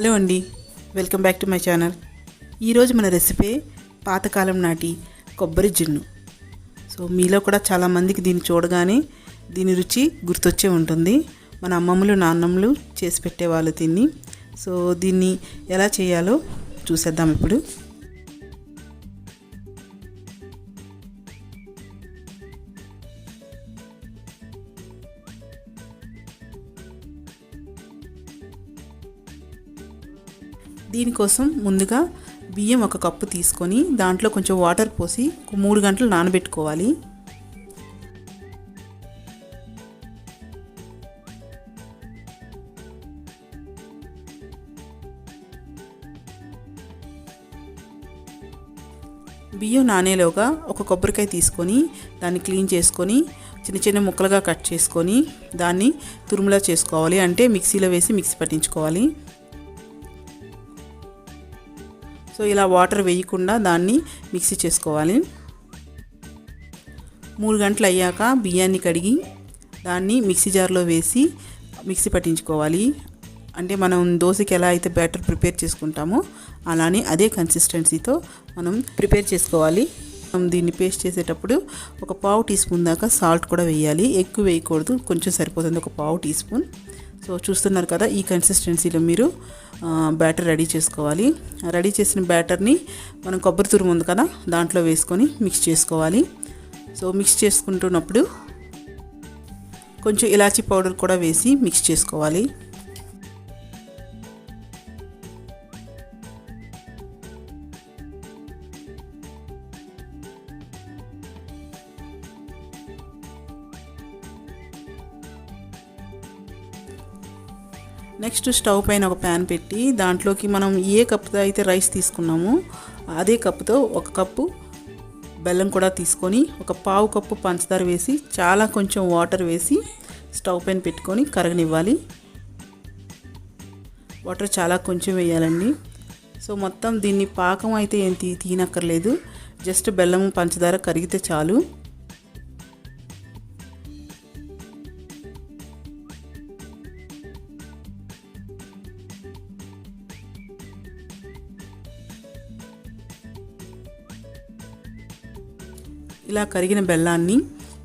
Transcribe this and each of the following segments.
Hello అండి welcome back to my channel. ఈరోజు మన రెసిపీ పాతకాలం నాటి కొబ్బరి జున్ను. సో మీలో కూడా చాలామందికి దీన్ని చూడగానే దీని రుచి గుర్తొచ్చే ఉంటుంది. మన అమ్మమ్మలు నాన్నమ్మలు చేసి పెట్టేవాళ్ళు దీన్ని. సో దీన్ని ఎలా చేయాలో చూసేద్దాం ఇప్పుడు. దీనికోసం ముందుగా బియ్యం ఒక కప్పు తీసుకొని దాంట్లో కొంచెం వాటర్ పోసి ఒక మూడు గంటలు నానబెట్టుకోవాలి. బియ్యం నానేలోగా ఒక కొబ్బరికాయ తీసుకొని దాన్ని క్లీన్ చేసుకొని చిన్న చిన్న ముక్కలుగా కట్ చేసుకొని దాన్ని తురుములా చేసుకోవాలి. అంటే మిక్సీలో వేసి మిక్సీ పట్టించుకోవాలి. సో ఇలా వాటర్ వేయకుండా దాన్ని మిక్సీ చేసుకోవాలి. మూడు గంటలు అయ్యాక బియ్యాన్ని కడిగి దాన్ని మిక్సీ జార్లో వేసి మిక్సీ పట్టించుకోవాలి. అంటే మనం దోశకి ఎలా అయితే బ్యాటర్ ప్రిపేర్ చేసుకుంటామో అలానే అదే కన్సిస్టెన్సీతో మనం ప్రిపేర్ చేసుకోవాలి. మనం దీన్ని పేస్ట్ చేసేటప్పుడు ఒక పావు టీ స్పూన్ దాకా సాల్ట్ కూడా వేయాలి. ఎక్కువ వేయకూడదు కొంచెం సరిపోతుంది. ఒక పావు టీ స్పూన్. సో చూస్తున్నారు కదా ఈ కన్సిస్టెన్సీలో మీరు బ్యాటర్ రెడీ చేసుకోవాలి. రెడీ చేసిన బ్యాటర్ని మనం కొబ్బరి తురుము ఉంది కదా దాంట్లో వేసుకొని మిక్స్ చేసుకోవాలి. సో మిక్స్ చేసుకుంటున్నప్పుడు కొంచెం ఇలాచీ పౌడర్ కూడా వేసి మిక్స్ చేసుకోవాలి. నెక్స్ట్ స్టవ్ పైన ఒక ప్యాన్ పెట్టి దాంట్లోకి మనం ఏ కప్పుతో అయితే రైస్ తీసుకున్నామో అదే కప్పుతో ఒక కప్పు బెల్లం కూడా తీసుకొని ఒక పావు కప్పు పంచదార వేసి చాలా కొంచెం వాటర్ వేసి స్టవ్ పైన పెట్టుకొని కరగనివ్వాలి. వాటర్ చాలా కొంచెం వేయాలండి. సో మొత్తం దీన్ని పాకం అయితే ఏం తీ తీనక్కర్లేదు. జస్ట్ బెల్లం పంచదార కరిగితే చాలు. ఇలా కరిగిన బెల్లాన్ని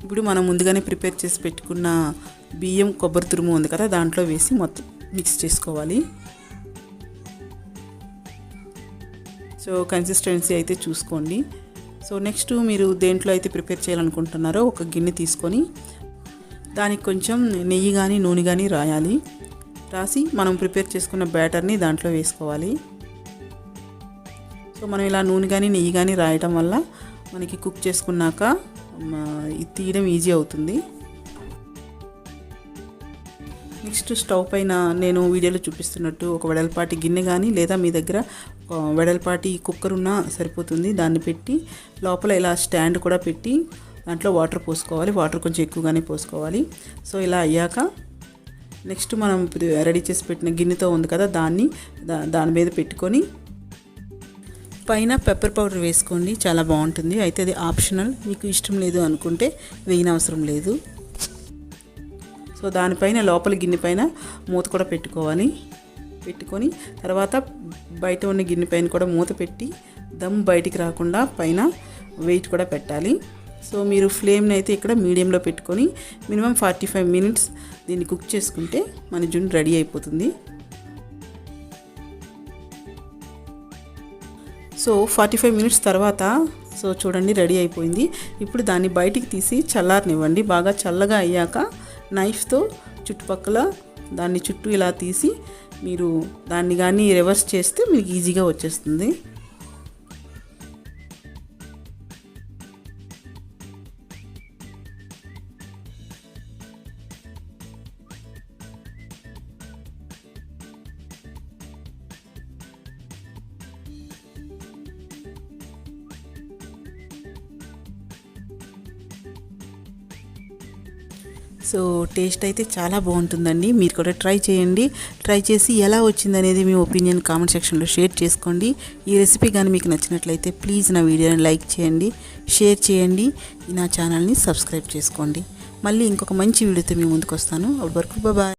ఇప్పుడు మనం ముందుగానే ప్రిపేర్ చేసి పెట్టుకున్న బియ్యం కొబ్బరి తురుము ఉంది కదా దాంట్లో వేసి మొత్తం మిక్స్ చేసుకోవాలి. సో కన్సిస్టెన్సీ అయితే చూసుకోండి. సో నెక్స్ట్ మీరు దేంట్లో అయితే ప్రిపేర్ చేయాలనుకుంటున్నారో ఒక గిన్నె తీసుకొని దానికి కొంచెం నెయ్యి కానీ నూనె కానీ రాయాలి. రాసి మనం ప్రిపేర్ చేసుకున్న బ్యాటర్ని దాంట్లో వేసుకోవాలి. సో మనం ఇలా నూనె కానీ నెయ్యి కానీ రాయటం వల్ల మనకి కుక్ చేసుకున్నాక ఇది తీయడం ఈజీ అవుతుంది. నెక్స్ట్ స్టవ్ పైన నేను వీడియోలో చూపిస్తున్నట్టు ఒక వెడల్పాటి గిన్నె కానీ లేదా మీ దగ్గర వెడల్పాటి కుక్కర్ ఉన్నా సరిపోతుంది. దాన్ని పెట్టి లోపల ఇలా స్టాండ్ కూడా పెట్టి దాంట్లో వాటర్ పోసుకోవాలి. వాటర్ కొంచెం ఎక్కువగానే పోసుకోవాలి. సో ఇలా అయ్యాక నెక్స్ట్ మనం రెడీ చేసి పెట్టిన గిన్నెతో ఉంది కదా దాన్ని దాని మీద పెట్టుకొని పైన పెప్పర్ పౌడర్ వేసుకోండి. చాలా బాగుంటుంది. అయితే అది ఆప్షనల్ మీకు ఇష్టం లేదు అనుకుంటే వేయనవసరం లేదు. సో దానిపైన లోపల గిన్నె పైన మూత కూడా పెట్టుకోవాలి. పెట్టుకొని తర్వాత బయట ఉన్న గిన్నె పైన కూడా మూత పెట్టి దమ్ బయటికి రాకుండా పైన వెయిట్ కూడా పెట్టాలి. సో మీరు ఫ్లేమ్ని అయితే ఇక్కడ మీడియంలో పెట్టుకొని మినిమం ఫార్టీ ఫైవ్ మినిట్స్ దీన్ని కుక్ చేసుకుంటే మన జున్ను రెడీ అయిపోతుంది. సో ఫార్టీ ఫైవ్ మినిట్స్ తర్వాత సో చూడండి రెడీ అయిపోయింది. ఇప్పుడు దాన్ని బయటికి తీసి చల్లారనివ్వండి. బాగా చల్లగా అయ్యాక నైఫ్తో చుట్టుపక్కల దాన్ని చుట్టూ ఇలా తీసి మీరు దాన్ని కానీ రివర్స్ చేస్తే మీకు ఈజీగా వచ్చేస్తుంది. సో టేస్ట్ అయితే చాలా బాగుంటుందండి. మీరు కూడా ట్రై చేయండి. ట్రై చేసి ఎలా వచ్చింది అనేది మీ ఒపీనియన్ కామెంట్ సెక్షన్లో షేర్ చేసుకోండి. ఈ రెసిపీ కానీ మీకు నచ్చినట్లయితే ప్లీజ్ నా వీడియోని లైక్ చేయండి షేర్ చేయండి నా ఛానల్ని సబ్స్క్రైబ్ చేసుకోండి. మళ్ళీ ఇంకొక మంచి వీడియోతో మీ ముందుకు వస్తాను. అప్పటి వరకు బాయ్